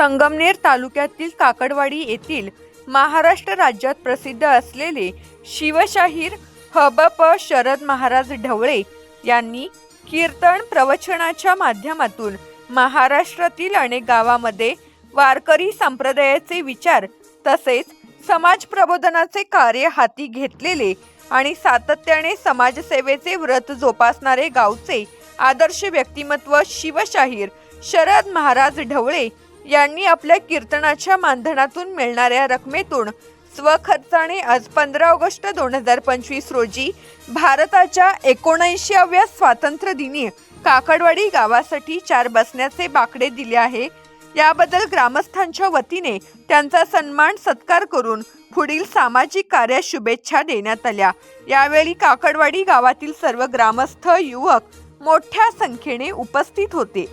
संगमनेर तालुक्यातील काकडवाडी येथील महाराष्ट्र राज्यात प्रसिद्ध असलेले शिवशाहीर हबप शरद महाराज ढवळे यांनी कीर्तन प्रवचनाच्या माध्यमातून महाराष्ट्रातील अनेक गावामध्ये वारकरी संप्रदायाचे विचार तसेच समाज प्रबोधनाचे कार्य हाती घेतलेले आणि सातत्याने समाजसेवेचे व्रत जोपासणारे गावचे आदर्श व्यक्तिमत्व शिवशाहीर शरद महाराज ढवळे यांनी आपल्या कीर्तनाच्या मानधनातून मिळणाऱ्या रकमेतून स्वखर्चाने आज पंधरा ऑगस्ट दोन हजार पंचवीस रोजी भारताच्या एकोणऐंशीव्या स्वातंत्र्य दिनी काकडवाडी गावासाठी चार बसण्याचे बाकडे दिले आहे. याबद्दल ग्रामस्थांच्या वतीने त्यांचा सन्मान सत्कार करून पुढील सामाजिक कार्यास शुभेच्छा देण्यात आल्या. यावेळी काकडवाडी गावातील सर्व ग्रामस्थ युवक मोठ्या संख्येने उपस्थित होते.